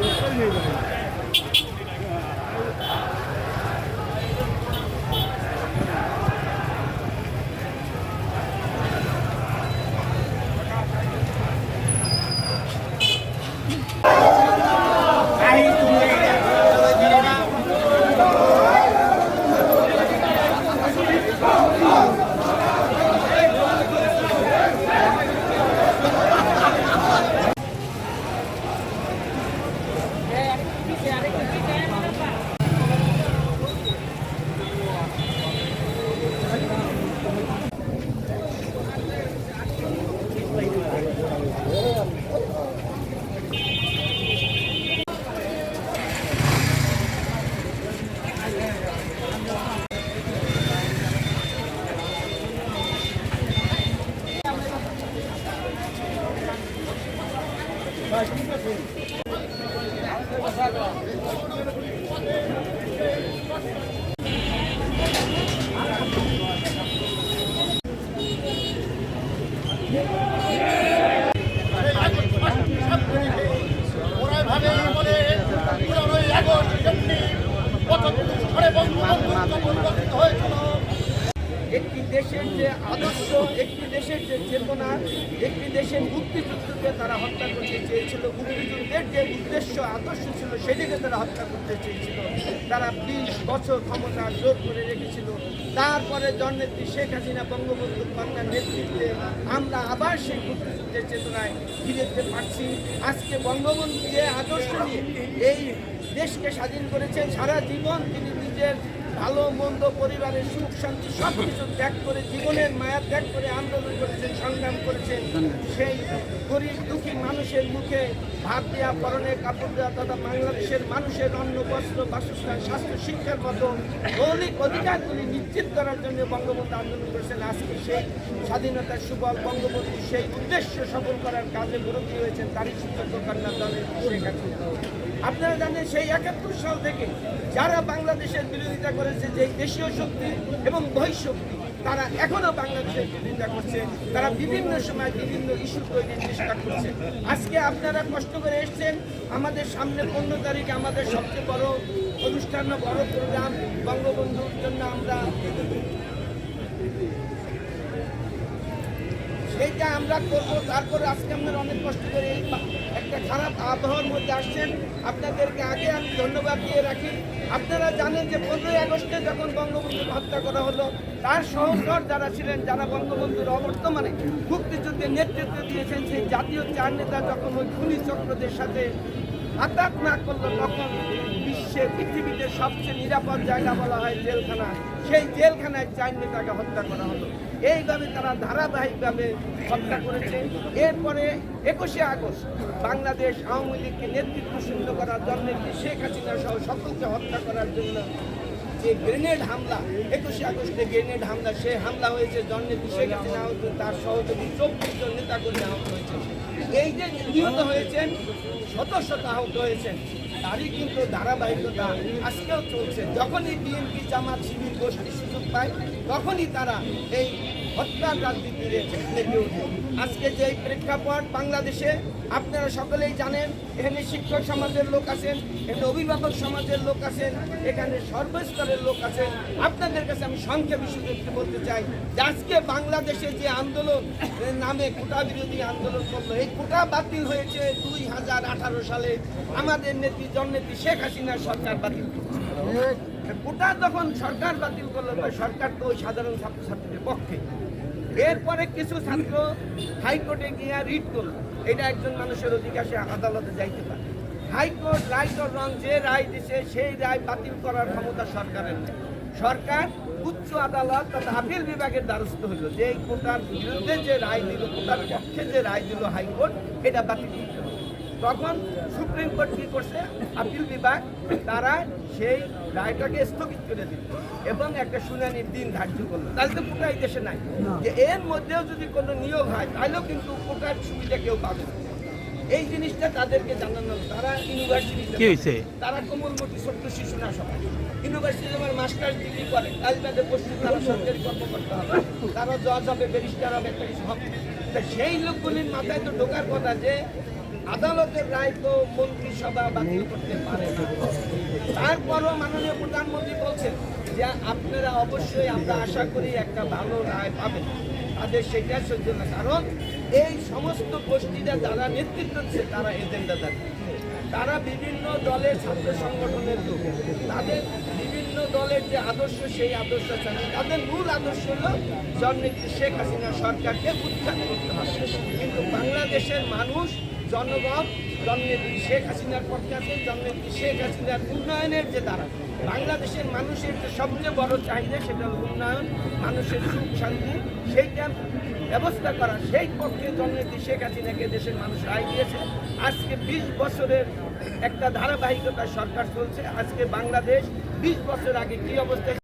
何? একটি দেশের যে আদর্শ একটি দেশের যে চেতনা, একটি দেশের মুক্তিযুদ্ধকে তারা হত্যা করতে চেয়েছিল, মুক্তিযুদ্ধের যে উদ্দেশ্য, আদর্শ ছিল, সেটিকে তারা হত্যা করতে চেয়েছিল। তারা বিশ বছর ক্ষমতা জোর করে রেখেছিল। তারপরে জননেত্রী শেখ হাসিনা বঙ্গবন্ধু কন্যার নেতৃত্বে আমরা আবার সেই মুক্তিযুদ্ধের চেতনায় ফিরে যেতে পারছি আজকে বঙ্গবন্ধু যে আদর্শ নিয়ে এই দেশকে স্বাধীন করেছেন, সারা জীবন তিনি নিজের ভালো মন্দ পরিবারের সুখ শান্তি সব কিছু ত্যাগ করে জীবনের মায়া ত্যাগ করে আন্দোলন করেছেন সংগ্রাম করেছেন। সেই গরিব দুঃখী মানুষের মুখে ভাত দেওয়া পরনে কাপড় দেওয়া তথা বাংলাদেশের মানুষের অন্ন বস্ত্র বাসস্থান স্বাস্থ্য শিক্ষার মতো মৌলিক অধিকারগুলি নিশ্চিত করার জন্য বঙ্গবন্ধু আন্দোলন করেছেন। আজকে সেই স্বাধীনতার সুবল বঙ্গবন্ধু সেই উদ্দেশ্য সফল করার কাজে মুরব্বী হয়েছেন। তারই সূচক কন্যা দলের শেখ হাসিনা। আপনারা জানেন সেই একাত্তর সাল থেকে যারা বাংলাদেশের বিরোধিতা করেছে যে দেশীয় শক্তি এবং বহিঃশক্তি তারা এখনও বাংলাদেশের বিরোধিতা করছে। তারা বিভিন্ন সময় বিভিন্ন ইস্যু তৈরির চেষ্টা করছে। আজকে আপনারা কষ্ট করে এসছেন, আমাদের সামনে পনেরো তারিখে আমাদের সবচেয়ে বড় অনুষ্ঠান, বড় প্রোগ্রাম, বঙ্গবন্ধুর জন্য আমরা সেইটা আমরা করব। তারপরে আজকে আপনারা অনেক কষ্ট করে এই একটা খারাপ আবহাওয়ার মধ্যে আসছেন। আপনাদেরকে আগে আমি ধন্যবাদ দিয়ে রাখি। আপনারা জানেন যে পনেরোই আগস্টে যখন বঙ্গবন্ধুকে হত্যা করা হলো, তার সহচর যারা ছিলেন, যারা বঙ্গবন্ধুর অবর্তমানে মুক্তিযুদ্ধের নেতৃত্ব দিয়েছেন, সেই জাতীয় চার নেতা যখন ওই খুনি চক্রদের সাথে আঘাত না করল, তখন বিশ্বে পৃথিবীতে সবচেয়ে নিরাপদ জায়গা বলা হয় জেলখানা। সেই জেলখানায় চার নেতাকে হত্যা করা হলো। এইভাবে তারা ধারাবাহিকভাবে হত্যা করেছে। এরপরে একুশে আগস্ট বাংলাদেশ আওয়ামী লীগকে নেতৃত্ব শূন্য করার জন্য শেখ হাসিনা সহ সকলকে হত্যা করার জন্য যে গ্রেনেড হামলা, একুশে আগস্টে গ্রেনেড হামলা, সে হামলা হয়েছে জননেত্রী শেখ হাসিনা তার সহযোগী চব্বিশ জন নেতা কর্মী আহত হয়েছে। এই যে নিহত হয়েছেন, শত শত আহত হয়েছেন। তারই কিন্তু ধারাবাহিকতা আজকেও চলছে। যখনই বিএনপি জামাত শিবির গোষ্ঠী সুযোগ পায়, তখনই তারা এই হত্যার রাজনীতির আজকে যে প্রেক্ষাপট বাংলাদেশে আপনারা সকলেই জানেন এখানে শিক্ষক সমাজের লোক আছেন এখানে অভিভাবক সমাজের লোক আছেন এখানে সর্বস্তরের লোক আছেন। আপনাদের কাছে আমি সংক্ষেপে শুধু বলতে চাই যে আজকে বাংলাদেশে যে আন্দোলন নামে কোটা বিরোধী আন্দোলন করল এই কোটা বাতিল হয়েছে দুই হাজার আঠারো সালে। আমাদের নেত্রী জননেত্রী শেখ হাসিনার সরকার বাতিল কোটা যখন সরকার বাতিল করল সরকার তো ওই সাধারণ ছাত্রছাত্রীদের পক্ষে। এরপরে কিছু ছাত্র হাইকোর্টে গিয়া রিট করল। এটা একজন মানুষের অধিকার, সে আদালতে যাইতে পারে। হাইকোর্ট রাইট অর রং, যে রায় দিছে, সেই রায় বাতিল করার ক্ষমতা সরকারের নেই। সরকার উচ্চ আদালত তথা আপিল বিভাগের দ্বারস্থ হইল যে কোটার বিরুদ্ধে যে রায় দিল, কোটার পক্ষে যে রায় দিল হাইকোর্ট, এটা বাতিল করতে হবে। তখন সুপ্রিম কোর্ট কি করছে? আপিল বিভাগ তারা সেই রায়টাকে স্থগিত করে দিল এবং একটা শুনানির দিন ধার্য করল। তাহলে তো কোটা এই দেশে নাই। যে এর মধ্যেও যদি কোনো নিয়োগ হয় তাহলেও কিন্তু কোটার সুবিধা কেউ পাবে না। এই জিনিসটা তাদেরকে জানানো তারা ইউনিভার্সিটি কি হয়েছে? তারা কোমলমতি ছোট্ট শিশু না সবাই। ইউনিভার্সিটি আমার মাস্টার্স ডিগ্রি করে। কাল তাদের পশ্চিম তারা সরকারি কর্মকর্তা হবে। তারা জজ হবে ব্যারিস্টার হবে একটা কিছু হবে। তা সেই লোকগুলির মাথায় তো ঢোকার কথা যে আদালতের রায় তো মন্ত্রিসভা বাতিল করতে পারে না। তারপরও মাননীয় প্রধানমন্ত্রী বলছেন যে আপনারা অবশ্যই আমরা আশা করি একটা ভালো রায় পাবেন। তাদের সেটা সহ্য না, কারণ এই সমস্ত গোষ্ঠীরা যারা নেতৃত্ব দিচ্ছে, তারা এজেন্ডা তারা বিভিন্ন দলের ছাত্র সংগঠনের লোক। তাদের বিভিন্ন দলের যে আদর্শ, সেই আদর্শ চান তাদের মূল আদর্শ হলো জননেত্রী শেখ হাসিনা সরকারকে উৎখাত করতে হবে। কিন্তু বাংলাদেশের মানুষ জনগণ, জননেত্রী শেখ হাসিনার পক্ষে আছে, জননেত্রী শেখ হাসিনার উন্নয়নের যে দ্বারা বাংলাদেশের মানুষের যে সবচেয়ে বড় চাহিদা সেটা উন্নয়ন, মানুষের সুখ, শান্তি, সেইটা ব্যবস্থা করা। সেই পক্ষে জননেত্রী শেখ হাসিনাকে দেশের মানুষ রায় দিয়েছে। আজকে বিশ বছরের একটা ধারাবাহিকতা সরকার চলছে। আজকে বাংলাদেশ বিশ বছর আগে কি অবস্থায়